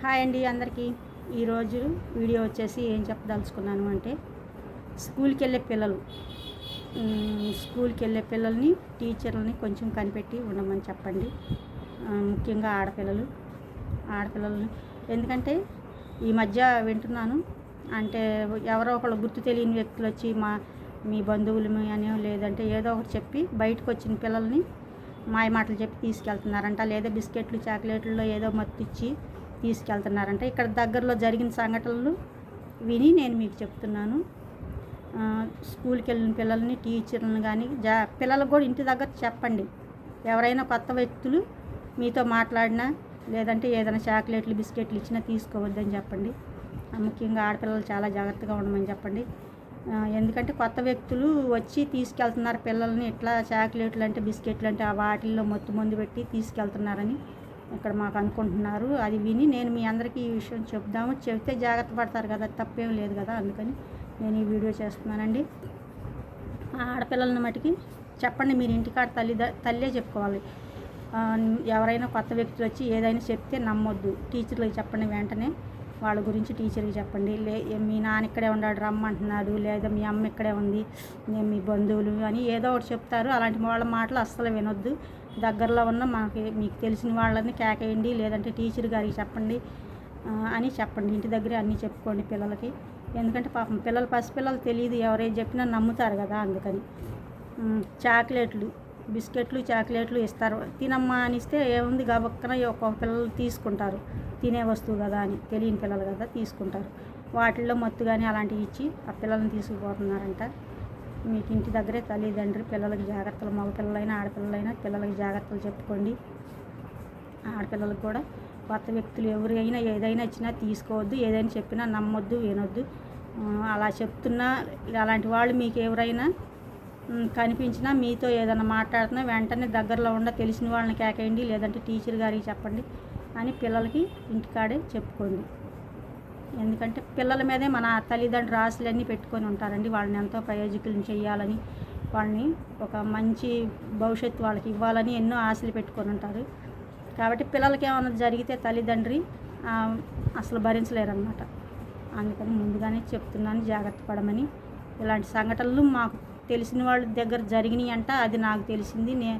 Hi అండి అందరికీ. ఈరోజు వీడియో వచ్చేసి ఏం చెప్పదలుచుకున్నాను అంటే స్కూల్కి వెళ్ళే పిల్లలు స్కూల్కి వెళ్ళే పిల్లల్ని టీచర్లని కొంచెం కనిపెట్టి ఉండమని చెప్పండి. ముఖ్యంగా ఆడపిల్లలు ఆడపిల్లలని. ఎందుకంటే ఈ మధ్య వింటున్నాను అంటే ఎవరో ఒకళ్ళు గుర్తు తెలియని వ్యక్తులు వచ్చి మా మీ బంధువులు అని లేదంటే ఏదో ఒకటి చెప్పి బయటకు వచ్చిన పిల్లల్ని మాయ మాటలు చెప్పి తీసుకెళ్తున్నారంట. లేదా బిస్కెట్లు చాక్లెట్లలో ఏదో మత్తిచ్చి తీసుకెళ్తున్నారంట. ఇక్కడ దగ్గరలో జరిగిన సంఘటనలు విని నేను మీకు చెప్తున్నాను. స్కూల్కి వెళ్ళిన పిల్లల్ని టీచర్లను కానీ జా పిల్లలకు కూడా ఇంటి దగ్గర చెప్పండి. ఎవరైనా కొత్త వ్యక్తులు మీతో మాట్లాడినా లేదంటే ఏదైనా చాక్లెట్లు బిస్కెట్లు ఇచ్చినా తీసుకోవద్దని చెప్పండి. ముఖ్యంగా ఆడపిల్లలు చాలా జాగ్రత్తగా ఉండమని చెప్పండి. ఎందుకంటే కొత్త వ్యక్తులు వచ్చి తీసుకెళ్తున్నారు పిల్లల్ని. ఇట్లా చాక్లెట్లు అంటే బిస్కెట్లు అంటే ఆ వాటిల్లో మత్తు మందు పెట్టి తీసుకెళ్తున్నారని ఇక్కడ మాకు అనుకుంటున్నారు. అది విని నేను మీ అందరికీ ఈ విషయం చెప్దాము. చెబితే జాగ్రత్త పడతారు కదా తప్పేం లేదు కదా అందుకని నేను ఈ వీడియో చేస్తున్నానండి. ఆడపిల్లలని మటుకి చెప్పండి మీరు ఇంటికాడ తల్లి తల్లే చెప్పుకోవాలి. ఎవరైనా కొత్త వ్యక్తులు వచ్చి ఏదైనా చెప్తే నమ్మొద్దు. టీచర్లకు చెప్పండి వెంటనే. వాళ్ళ గురించి టీచర్కి చెప్పండి. లే మీ నాన్న ఇక్కడే ఉన్నాడు రమ్మంటున్నాడు లేదా మీ అమ్మ ఇక్కడే ఉంది నేను మీ బంధువులు అని ఏదో ఒకటి చెప్తారు. అలాంటి వాళ్ళ మాటలు అస్సలు వినొద్దు. దగ్గరలో ఉన్న మనకి మీకు తెలిసిన వాళ్ళని కేకేయండి లేదంటే టీచర్ గారికి చెప్పండి అని చెప్పండి. ఇంటి దగ్గరే అన్నీ చెప్పుకోండి పిల్లలకి. ఎందుకంటే పాపం పిల్లలు పసిపిల్లలు తెలియదు. ఎవరైనా చెప్పినా నమ్ముతారు కదా అందుకని. చాక్లెట్లు బిస్కెట్లు చాక్లెట్లు ఇస్తారు. తినమ్మా అని ఇస్తే ఏముంది గబక్కన ఒక్కొక్క పిల్లలు తీసుకుంటారు. తినే వస్తువు కదా అని తెలియని పిల్లలు కదా తీసుకుంటారు. వాటిల్లో మత్తు కానీ అలాంటివి ఇచ్చి ఆ పిల్లల్ని తీసుకుపోతున్నారంట. మీకు ఇంటి దగ్గరే తల్లిదండ్రి పిల్లలకి జాగ్రత్తలు మగ పిల్లలైనా ఆడపిల్లలైనా పిల్లలకి జాగ్రత్తలు చెప్పుకోండి. ఆడపిల్లలకు కూడా కొత్త వ్యక్తులు ఎవరైనా ఏదైనా ఇచ్చినా తీసుకోవద్దు. ఏదైనా చెప్పినా నమ్మొద్దు వినొద్దు. అలా చెప్తున్నా అలాంటి వాళ్ళు మీకు ఎవరైనా కనిపించినా మీతో ఏదైనా మాట్లాడుతున్నా వెంటనే దగ్గరలో ఉన్న తెలిసిన వాళ్ళని కేకేయండి లేదంటే టీచర్ గారికి చెప్పండి అని పిల్లలకి ఇంటికాడే చెప్పుకోండి. ఎందుకంటే పిల్లల మీదే మన తల్లిదండ్రులు ఆశలన్నీ పెట్టుకొని ఉంటారండి. వాళ్ళని ఎంతో ప్రయోజకులను చేయాలని వాళ్ళని ఒక మంచి భవిష్యత్తు వాళ్ళకి ఇవ్వాలని ఎన్నో ఆశలు పెట్టుకొని ఉంటారు. కాబట్టి పిల్లలకి ఏమైనా జరిగితే తల్లిదండ్రి అసలు భరించలేరన్నమాట. అందుకని ముందుగానే చెప్తున్నాను జాగ్రత్త పడమని. ఇలాంటి సంఘటనలు మాకు తెలిసిన వాళ్ళ దగ్గర జరిగినాయి అంట అది నాకు తెలిసింది. నే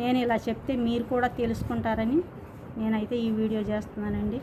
నేను ఇలా చెప్తే మీరు కూడా తెలుసుకుంటారని నేనైతే ఈ వీడియో చేస్తున్నానండి.